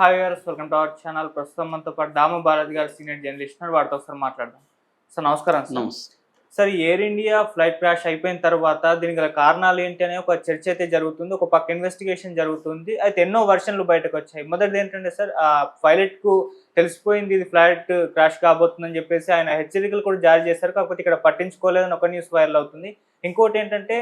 Hi గారు welcome to our channel ప్రస్తుతం మనతో పాటు దాము భారత్ గారు సీనియర్ జర్నలిస్ట్ వారితో ఒకసారి మాట్లాడదాం. సార్ నమస్కారం sir. Sir Air India flight crash అయిపోయిన తర్వాత దీనికి గల కారణాలు ఏంటి అనే ఒక చర్చ అయితే జరుగుతుంది. ఒక పక్క ఇన్వెస్టిగేషన్ జరుగుతుంది. అయితే ఎన్నో వర్షన్లు బయటకు వచ్చాయి. మొదటిది ఏంటంటే సార్ ఆ పైలట్కు తెలిసిపోయింది ఇది ఫ్లైట్ క్రాష్ కాబోతుందని చెప్పేసి ఆయన హెచ్చరికలు కూడా జారీ చేశారు. కాకపోతే ఇక్కడ పట్టించుకోలేదని ఒక న్యూస్ వైరల్ అవుతుంది. ఇంకోటి ఏంటంటే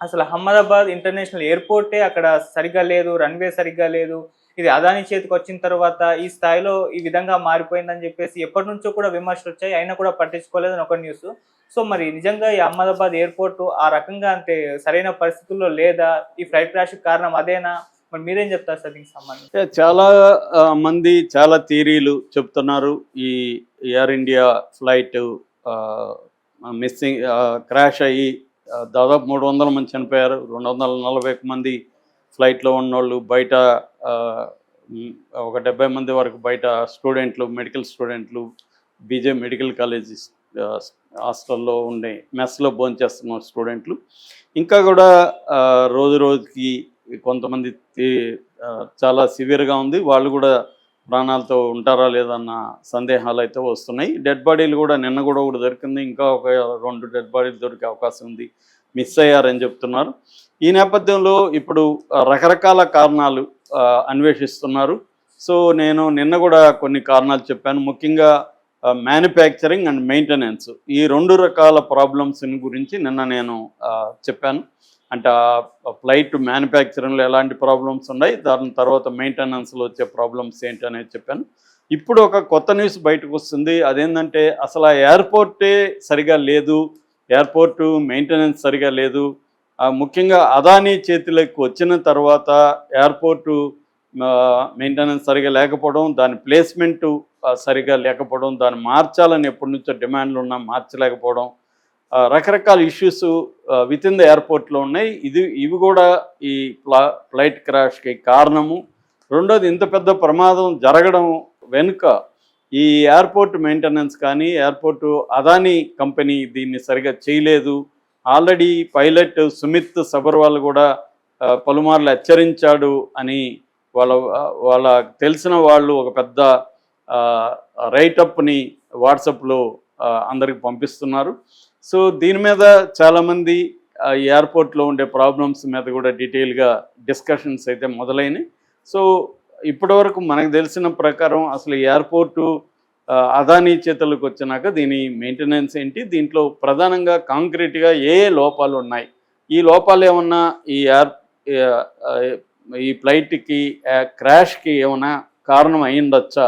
అసలు అహ్మదాబాద్ ఇంటర్నేషనల్ ఎయిర్పోర్టే అక్కడ సరిగ్గా లేదు రన్వే సరిగ్గా లేదు. ఇది అదాని చేతికి వచ్చిన తర్వాత ఈ స్థాయిలో ఈ విధంగా మారిపోయిందని చెప్పేసి ఎప్పటి నుంచో కూడా విమర్శలు వచ్చాయి. అయినా కూడా పట్టించుకోలేదని ఒక న్యూస్ సో మరి నిజంగా ఈ అహ్మదాబాద్ ఎయిర్పోర్ట్ ఆ రకంగా అంటే సరైన పరిస్థితుల్లో లేదా? ఈ ఫ్లైట్ క్రాష్ కారణం అదేనా? మరి మీరేం చెప్తారు సార్ దీనికి సంబంధించి? చాలా మంది చాలా థీరీలు చెప్తున్నారు. ఈ Air India flight missing crash అయ్యి దాదాపు మూడు వందల మంది చనిపోయారు. రెండు వందల నలభై మంది ఫ్లైట్లో ఉన్నోళ్ళు బయట ఒక డెబ్బై మంది వరకు బయట స్టూడెంట్లు మెడికల్ స్టూడెంట్లు బీజే మెడికల్ కాలేజ్ హాస్టల్లో ఉండే మెస్లో భోంచేస్తున్న స్టూడెంట్లు. ఇంకా కూడా రోజు రోజుకి కొంతమంది చాలా సివియర్గా ఉంది. వాళ్ళు కూడా ప్రాణాలతో ఉంటారా లేదన్న సందేహాలు అయితే వస్తున్నాయి. డెడ్ బాడీలు కూడా నిన్న కూడా ఒకటి దొరికింది. ఇంకా ఒక రెండు డెడ్ బాడీలు దొరికే అవకాశం ఉంది. మిస్ అయ్యారని చెప్తున్నారు. ఈ నేపథ్యంలో ఇప్పుడు రకరకాల కారణాలు అన్వేషిస్తున్నారు. సో నేను నిన్న కూడా కొన్ని కారణాలు చెప్పాను. ముఖ్యంగా మ్యానుఫ్యాక్చరింగ్ అండ్ మెయింటెనెన్స్ ఈ రెండు రకాల ప్రాబ్లమ్స్ గురించి నిన్న నేను చెప్పాను. అంటే ఫ్లైట్ మ్యానుఫ్యాక్చరింగ్లో ఎలాంటి ప్రాబ్లమ్స్ ఉన్నాయి? దాని తర్వాత మెయింటెనెన్స్లో వచ్చే ప్రాబ్లమ్స్ ఏంటి అనేది చెప్పాను. ఇప్పుడు ఒక కొత్త న్యూస్ బయటకు వస్తుంది. అదేంటంటే అసలు ఆ ఎయిర్పోర్టే సరిగా లేదు. ఎయిర్పోర్టు మెయింటెనెన్స్ సరిగా లేదు. ముఖ్యంగా అదానీ చేతిలోకి వచ్చిన తర్వాత ఎయిర్పోర్టు మెయింటెనెన్స్ సరిగా లేకపోవడం దాని ప్లేస్మెంటు సరిగా లేకపోవడం దాన్ని మార్చాలని ఎప్పటి నుంచో డిమాండ్లు ఉన్నా మార్చలేకపోవడం రకరకాల ఇష్యూస్ విత్ ఇన్ ద ఎయిర్పోర్ట్లో ఉన్నాయి. ఇది ఇవి కూడా ఈ ఫ్లైట్ క్రాష్కి కారణము. రెండోది ఇంత పెద్ద ప్రమాదం జరగడం వెనుక ఈ ఎయిర్పోర్ట్ మెయింటెనెన్స్ కానీ ఎయిర్పోర్ట్ అదానీ కంపెనీ దీన్ని సరిగా చేయలేదు. ఆల్రెడీ పైలట్ సుమిత్ సబర్వాల్ కూడా పలుమార్లు హెచ్చరించాడు అని వాళ్ళ వాళ్ళ తెలిసిన వాళ్ళు ఒక పెద్ద రైటప్ని వాట్సాప్లో అందరికి పంపిస్తున్నారు. సో దీని మీద చాలామంది ఎయిర్పోర్ట్లో ఉండే ప్రాబ్లమ్స్ మీద కూడా డీటెయిల్గా డిస్కషన్స్ అయితే మొదలైనవి సో ఇప్పటివరకు మనకు తెలిసిన ప్రకారం అసలు ఎయిర్పోర్టు అదానీ చేతులకు వచ్చినాక దీని మెయింటెనెన్స్ ఏంటి? దీంట్లో ప్రధానంగా కాంక్రీట్గా ఏ ఏ లోపాలు ఉన్నాయి? ఈ లోపాలు ఏమన్నా ఈ ఎయిర్ ఈ ఫ్లైట్కి క్రాష్కి ఏమైనా కారణం అయ్యిండొచ్చా?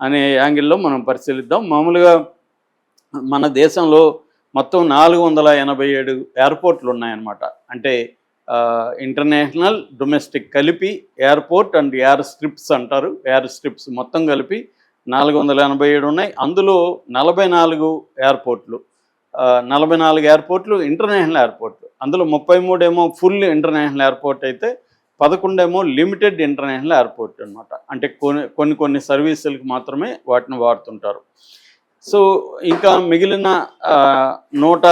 అనే యాంగిల్లో మనం పరిశీలిద్దాం. మామూలుగా మన దేశంలో మొత్తం నాలుగు వందల ఎనభై ఏడు ఎయిర్పోర్ట్లు ఉన్నాయన్నమాట. అంటే ఇంటర్నేషనల్ డొమెస్టిక్ కలిపి ఎయిర్పోర్ట్ అండ్ ఎయిర్ స్ట్రిప్స్ అంటారు. ఎయిర్ స్ట్రిప్స్ మొత్తం కలిపి నాలుగు వందల ఎనభై ఏడు ఉన్నాయి. అందులో నలభై నాలుగు ఎయిర్పోర్ట్లు నలభై నాలుగు ఎయిర్పోర్ట్లు ఇంటర్నేషనల్ ఎయిర్పోర్ట్లు అందులో ముప్పై మూడేమో ఫుల్ ఇంటర్నేషనల్ ఎయిర్పోర్ట్ అయితే పదకొండేమో లిమిటెడ్ ఇంటర్నేషనల్ ఎయిర్పోర్ట్ అనమాట అంటే కొన్ని కొన్ని కొన్ని సర్వీసులకు మాత్రమే వాటిని వాడుతుంటారు. సో ఇంకా మిగిలిన నూట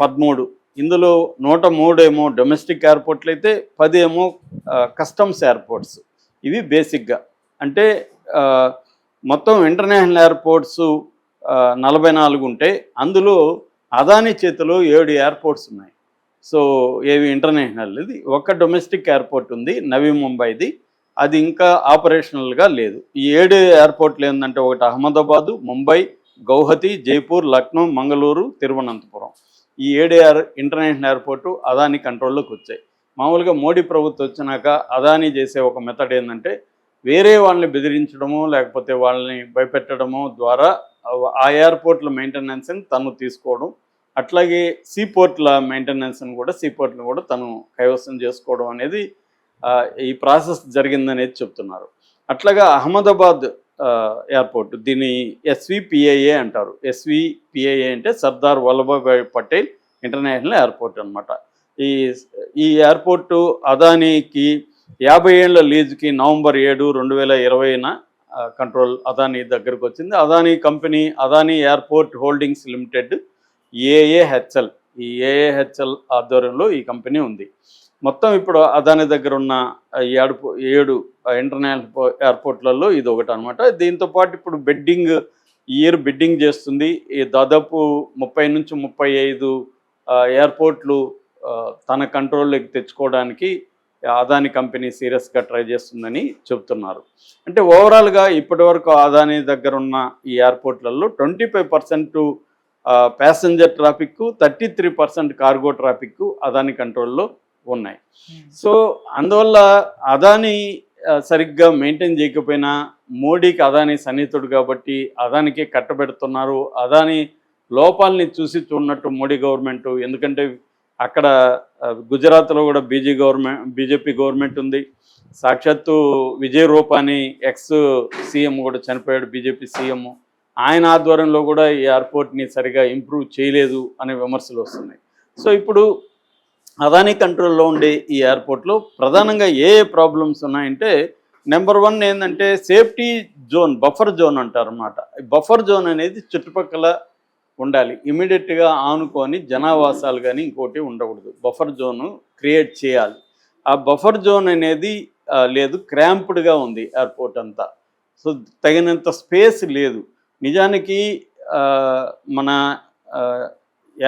పదమూడు ఇందులో నూట మూడేమో డొమెస్టిక్ ఎయిర్పోర్ట్లు అయితే పదేమో కస్టమ్స్ ఎయిర్పోర్ట్స్ ఇవి బేసిక్గా అంటే మొత్తం ఇంటర్నేషనల్ ఎయిర్పోర్ట్స్ నలభై నాలుగు ఉంటాయి. అందులో అదాని చేతిలో ఏడు ఎయిర్పోర్ట్స్ ఉన్నాయి. సో ఏవి ఇంటర్నేషనల్ ఇది ఒక డొమెస్టిక్ ఎయిర్పోర్ట్ ఉంది నవీ ముంబైది. అది ఇంకా ఆపరేషనల్గా లేదు. ఈ ఏడు ఎయిర్పోర్ట్లు ఏంటంటే ఒకటి అహ్మదాబాదు ముంబై గౌహతి జైపూర్ లక్నో మంగళూరు తిరువనంతపురం. ఈ ఏడీఆర్ ఇంటర్నేషనల్ ఎయిర్పోర్టు అదాని కంట్రోల్లోకి వచ్చాయి. మామూలుగా మోడీ ప్రభుత్వం వచ్చినాక అదాని చేసే ఒక మెథడ్ ఏంటంటే వేరే వాళ్ళని బెదిరించడము లేకపోతే వాళ్ళని భయపెట్టడము ద్వారా ఆ- ఎయిర్పోర్ట్ల మెయింటెనెన్స్ని తను తీసుకోవడం అట్లాగే సీపోర్ట్ల మెయింటెనెన్స్ని కూడా సీపోర్ట్ని కూడా తను కైవసం చేసుకోవడం అనేది ఈ ప్రాసెస్ జరిగిందనేది చెప్తున్నారు. అట్లాగా అహ్మదాబాద్ ఎయిర్పోర్ట్. దీన్ని ఎస్విపిఐఏ అంటారు. ఎస్విపిఐఏ అంటే సర్దార్ వల్లభాయ్ పటేల్ ఇంటర్నేషనల్ ఎయిర్పోర్ట్ అనమాట ఈ ఈ ఎయిర్పోర్టు అదానీకి యాభై ఏళ్ళ లీజుకి నవంబర్ ఏడు రెండు వేల ఇరవైన కంట్రోల్ అదానీ దగ్గరకు వచ్చింది. Adani company Adani airport holdings limited AAHL. ఈ ఏఏహెచ్ఎల్ ఆధ్వర్యంలో ఈ కంపెనీ ఉంది. మొత్తం ఇప్పుడు అదాని దగ్గర ఉన్న ఏడు ఏడు ఇంటర్నేషనల్ ఎయిర్పోర్ట్లలో ఇది ఒకటి అనమాట దీంతో పాటు ఇప్పుడు బెడ్డింగ్ ఇయర్ బెడ్డింగ్ చేస్తుంది. ఈ దాదాపు ముప్పై నుంచి ముప్పై ఐదు ఎయిర్పోర్ట్లు తన కంట్రోల్లోకి తెచ్చుకోవడానికి అదాని కంపెనీ సీరియస్గా ట్రై చేస్తుందని చెబుతున్నారు. అంటే ఓవరాల్గా ఇప్పటివరకు అదాని దగ్గర ఉన్న ఈ ఎయిర్పోర్ట్లలో twenty five percent passenger traffic thirty three percent cargo traffic Adani కంట్రోల్లో ఉన్నాయి. సో అందువల్ల అదాని సరిగ్గా మెయింటైన్ చేయకపోయినా మోడీకి అదాని సన్నిహితుడు కాబట్టి అదానికే కట్టబెడుతున్నారు. అదాని లోపాలని చూసి చూడనట్టు మోడీ గవర్నమెంట్ ఎందుకంటే అక్కడ గుజరాత్లో కూడా బీజే గవర్నమెంట్ బీజేపీ గవర్నమెంట్ ఉంది. సాక్షాత్తు విజయ్ రూపాని ఎక్స్ సీఎం కూడా చనిపోయాడు బీజేపీ సీఎం. ఆయన ఆధ్వర్యంలో కూడా ఈ ఎయిర్పోర్ట్ని సరిగా ఇంప్రూవ్ చేయలేదు అనే విమర్శలు వస్తున్నాయి. సో ఇప్పుడు అదానీ కంట్రోల్లో ఉండే ఈ ఎయిర్పోర్ట్లో ప్రధానంగా ఏ ఏ ప్రాబ్లమ్స్ ఉన్నాయంటే నెంబర్ వన్ ఏంటంటే సేఫ్టీ జోన్ బఫర్ జోన్ అంటారు అనమాట బఫర్ జోన్ అనేది చుట్టుపక్కల ఉండాలి. ఇమీడియట్గా ఆనుకొని జనావాసాలు కానీ ఇంకోటి ఉండకూడదు. బఫర్ జోను క్రియేట్ చేయాలి. ఆ బఫర్ జోన్ అనేది లేదు క్రాంప్డ్గా ఉంది ఎయిర్పోర్ట్ అంతా. సో తగినంత స్పేస్ లేదు. నిజానికి మన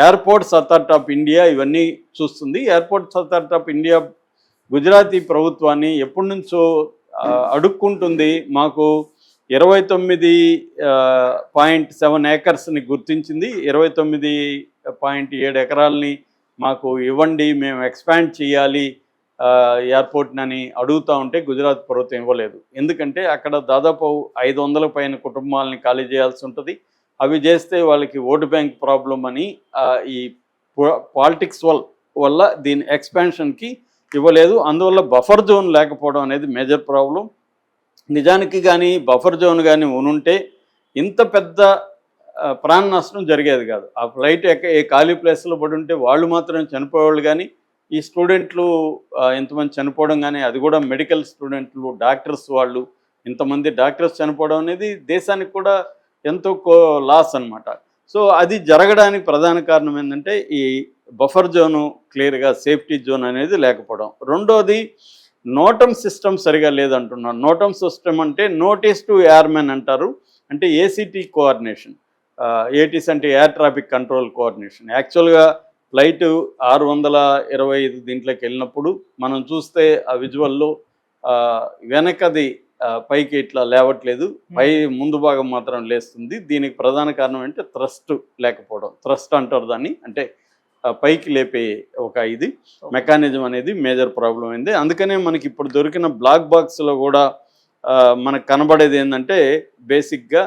ఎయిర్పోర్ట్స్ అథారిటీ ఆఫ్ ఇండియా ఇవన్నీ చూస్తుంది. Airports authority of India Gujarati ప్రభుత్వాన్ని ఎప్పటి నుంచో అడుక్కుంటుంది. మాకు ఇరవై తొమ్మిది పాయింట్ సెవెన్ ఏకర్స్ని గుర్తించింది. ఇరవై తొమ్మిది పాయింట్ ఏడు ఎకరాలని మాకు ఇవ్వండి మేము ఎక్స్పాండ్ చేయాలి ఎయిర్పోర్ట్ని అని అడుగుతూ ఉంటే గుజరాత్ ప్రభుత్వం ఇవ్వలేదు. ఎందుకంటే అక్కడ దాదాపు ఐదు వందల పైన కుటుంబాలని ఖాళీ చేయాల్సి ఉంటుంది. అవి చేస్తే వాళ్ళకి ఓటు బ్యాంక్ ప్రాబ్లం అని ఈ పాలిటిక్స్ వల్ వల్ల దీని ఎక్స్పాన్షన్కి ఇవ్వలేదు. అందువల్ల బఫర్ జోన్ లేకపోవడం అనేది మేజర్ ప్రాబ్లం. నిజానికి కానీ బఫర్ జోన్ కానీ ఉనుంటే ఇంత పెద్ద ప్రాణ నష్టం జరిగేది కాదు. ఆ ఫ్లైట్ ఎక్క ఏ ఖాళీ ప్లేస్లో పడి ఉంటే వాళ్ళు మాత్రం చనిపోయేవాళ్ళు కానీ ఈ స్టూడెంట్లు ఇంతమంది చనిపోవడం కానీ అది కూడా మెడికల్ స్టూడెంట్లు డాక్టర్స్ వాళ్ళు ఇంతమంది డాక్టర్స్ చనిపోవడం అనేది దేశానికి కూడా ఎంతో కో లాస్ అన్నమాట. సో అది జరగడానికి ప్రధాన కారణం ఏంటంటే ఈ బఫర్ జోను క్లియర్గా సేఫ్టీ జోన్ అనేది లేకపోవడం. రెండోది నోటమ్ సిస్టమ్ సరిగా లేదంటున్నాను నోటమ్ సిస్టమ్ అంటే నోటీస్ టు ఎయిర్మెన్ అంటారు. అంటే ఏసీటీ కోఆర్డినేషన్. ఏటీస్ అంటే ఎయిర్ ట్రాఫిక్ కంట్రోల్ కోఆర్డినేషన్. యాక్చువల్గా ఫ్లైట్ ఆరు వందల ఇరవై ఐదు దీంట్లోకి వెళ్ళినప్పుడు మనం చూస్తే ఆ విజువల్లో వెనకది పైకి ఇట్లా లేవట్లేదు. పై ముందు భాగం మాత్రం లేస్తుంది. దీనికి ప్రధాన కారణం అంటే థ్రస్ట్ లేకపోవడం. థ్రస్ట్ అంటారు దాన్ని. అంటే పైకి లేపే ఒక ఇది. మెకానిజం అనేది మేజర్ ప్రాబ్లం అయింది. అందుకనే మనకి ఇప్పుడు దొరికిన బ్లాక్ బాక్స్లో కూడా మనకు కనబడేది ఏంటంటే బేసిక్గా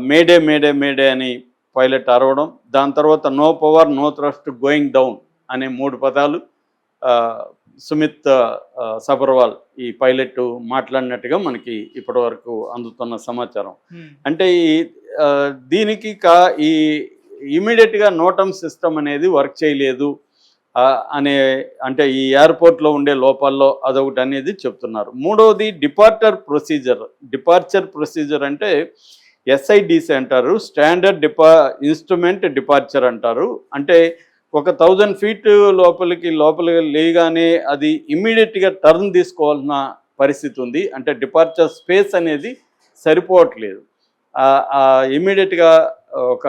మేడే మేడే మేడే అని పైలట్ అరవడం. దాని తర్వాత no power no thrust going down అనే మూడు పదాలు సుమిత్ సబర్వాల్ ఈ పైలట్ మాట్లాడినట్టుగా మనకి ఇప్పటివరకు అందుతున్న సమాచారం. అంటే ఈ దీనికి కా ఈ ఇమీడియట్గా నోటమ్ సిస్టమ్ అనేది వర్క్ చేయలేదు అనే అంటే ఈ ఎయిర్పోర్ట్లో ఉండే లోపాల్లో అదొకటి అనేది చెప్తున్నారు. మూడవది డిపార్చర్ ప్రొసీజర్. డిపార్చర్ ప్రొసీజర్ అంటే ఎస్ఐడిసి అంటారు స్టాండర్డ్ డిపా ఇన్స్ట్రుమెంట్ డిపార్చర్ అంటారు. అంటే ఒక థౌజండ్ ఫీట్ లోపలికి లోపలికి లేగానే అది ఇమ్మీడియట్గా టర్న్ తీసుకోవాల్సిన పరిస్థితి ఉంది. అంటే డిపార్చర్ స్పేస్ అనేది సరిపోవట్లేదు. ఇమ్మీడియట్గా ఒక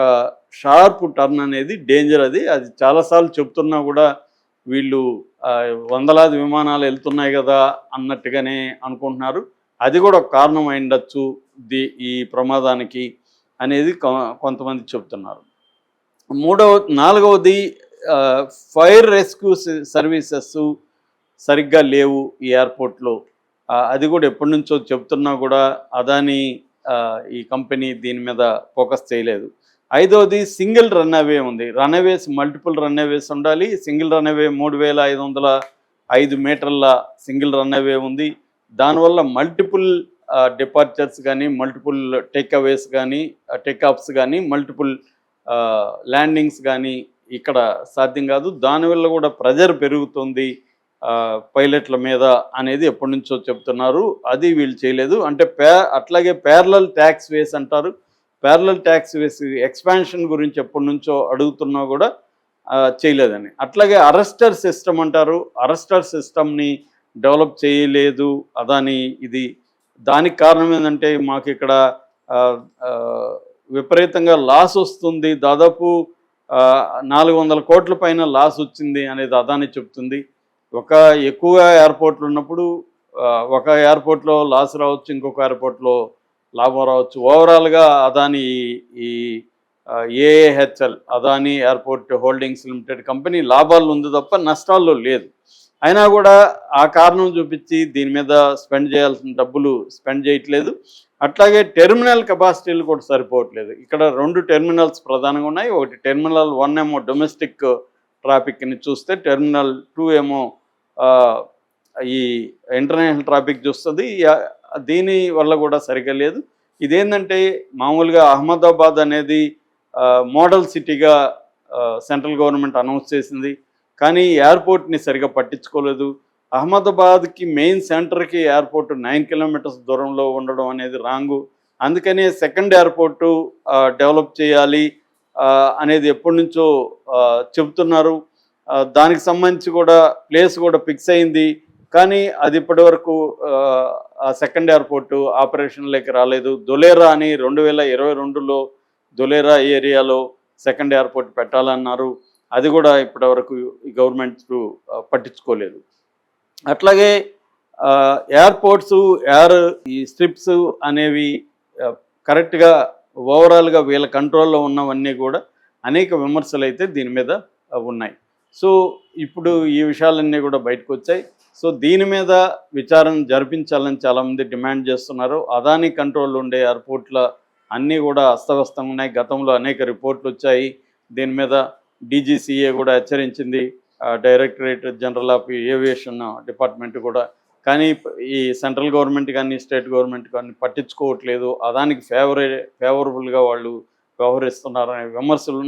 షార్ప్ టర్న్ అనేది డేంజర్ అది. అది చాలాసార్లు చెప్తున్నా కూడా వీళ్ళు వందలాది విమానాలు వెళ్తున్నాయి కదా అన్నట్టుగానే అనుకుంటున్నారు. అది కూడా ఒక కారణం అయిండొచ్చు ది ఈ ప్రమాదానికి అనేది కొంతమంది చెప్తున్నారు. మూడవ నాలుగవది ఫైర్ రెస్క్యూ సర్వీసెస్ సరిగ్గా లేవు ఈ ఎయిర్పోర్ట్లో. అది కూడా ఎప్పటి నుంచో చెప్తున్నా కూడా అదాని ఈ కంపెనీ దీని మీద ఫోకస్ చేయలేదు. ఐదవది సింగిల్ రన్ అవే ఉంది. Runways multiple runways ఉండాలి. సింగిల్ రన్ అవే మూడు వేల ఐదు వందల ఐదు మీటర్ల సింగిల్ రన్ అవే ఉంది. దానివల్ల మల్టిపుల్ డిపార్చర్స్ కానీ మల్టిపుల్ టేక్ అవేస్ కానీ టేక్ ఆఫ్స్ కానీ మల్టిపుల్ ల్యాండింగ్స్ కానీ ఇక్కడ సాధ్యం కాదు. దానివల్ల కూడా ప్రెజర్ పెరుగుతుంది పైలట్ల మీద అనేది ఎప్పటి నుంచో చెప్తున్నారు. అది వీళ్ళు చేయలేదు. అంటే పే అట్లాగే ప్యారలల్ ట్యాక్స్ వేస్ అంటారు. ప్యారలల్ ట్యాక్స్ వేస్ ఎక్స్పాన్షన్ గురించి ఎప్పటి నుంచో అడుగుతున్నా కూడా చేయలేదని. అట్లాగే అరెస్టర్ సిస్టమ్ అంటారు. అరెస్టర్ సిస్టమ్ని డెవలప్ చేయలేదు అదాని ఇది. దానికి కారణం ఏంటంటే మాకు ఇక్కడ విపరీతంగా లాస్ వస్తుంది. దాదాపు నాలుగు వందల కోట్ల పైన లాస్ వచ్చింది అనేది అదాని చెప్తుంది. ఒక ఎక్కువగా ఎయిర్పోర్ట్లు ఉన్నప్పుడు ఒక ఎయిర్పోర్ట్లో లాస్ రావచ్చు ఇంకొక ఎయిర్పోర్ట్లో లాభం రావచ్చు. ఓవరాల్గా అదాని ఈ AAHL Adani airport holdings limited company లాభాలు ఉంది తప్ప నష్టాల్లో లేదు. అయినా కూడా ఆ కారణం చూపించి దీని మీద స్పెండ్ చేయాల్సిన డబ్బులు స్పెండ్ చేయట్లేదు. అట్లాగే టెర్మినల్ కెపాసిటీలు కూడా సరిపోవట్లేదు. ఇక్కడ రెండు టెర్మినల్స్ ప్రధానంగా ఉన్నాయి. ఒకటి టెర్మినల్ వన్ ఏమో డొమెస్టిక్ ట్రాఫిక్ని చూస్తే టెర్మినల్ టూ ఏమో ఈ ఇంటర్నేషనల్ ట్రాఫిక్ చూస్తుంది. దీని వల్ల కూడా సరిగ్గా లేదు. ఇదేంటంటే మామూలుగా అహ్మదాబాద్ అనేది మోడల్ సిటీగా సెంట్రల్ గవర్నమెంట్ అనౌన్స్ చేసింది. కానీ ఎయిర్పోర్ట్ని సరిగా పట్టించుకోలేదు. అహ్మదాబాద్కి మెయిన్ సెంటర్కి ఎయిర్పోర్ట్ నైన్ కిలోమీటర్స్ దూరంలో ఉండడం అనేది రాంగు. అందుకనే సెకండ్ ఎయిర్పోర్టు డెవలప్ చేయాలి అనేది ఎప్పటి నుంచో చెబుతున్నారు. దానికి సంబంధించి కూడా ప్లేస్ కూడా ఫిక్స్ అయింది. కానీ అది ఇప్పటివరకు వరకు సెకండ్ ఎయిర్పోర్టు ఆపరేషన్లోకి రాలేదు. దులేరా అని రెండు వేల ఇరవై రెండులో దులేరా ఏరియాలో సెకండ్ ఎయిర్పోర్ట్ పెట్టాలన్నారు. అది కూడా ఇప్పటివరకు ఈ గవర్నమెంట్ పట్టించుకోలేదు. అట్లాగే ఎయిర్పోర్ట్స్ ఎయిర్ ఈ స్ట్రిప్స్ అనేవి కరెక్ట్గా ఓవరాల్గా వీళ్ళ కంట్రోల్లో ఉన్నవన్నీ కూడా అనేక విమర్శలు అయితే దీని మీద ఉన్నాయి. సో ఇప్పుడు ఈ విషయాలన్నీ కూడా బయటకు వచ్చాయి సో దీని మీద విచారణ జరిపించాలని చాలామంది డిమాండ్ చేస్తున్నారు. అదాని కంట్రోల్ ఉండే ఎయిర్పోర్ట్ల అన్నీ కూడా అస్తవ్యస్తంగా ఉన్నాయి. గతంలో అనేక రిపోర్ట్లు వచ్చాయి. దీని మీద డీజీసీఏ కూడా హెచ్చరించింది. Directorate general of aviation department కూడా. కానీ ఈ సెంట్రల్ గవర్నమెంట్ కానీ స్టేట్ గవర్నమెంట్ కానీ పట్టించుకోవట్లేదు. అదానికి ఫేవరే ఫేవరబుల్గా వాళ్ళు వ్యవహరిస్తున్నారనే విమర్శలు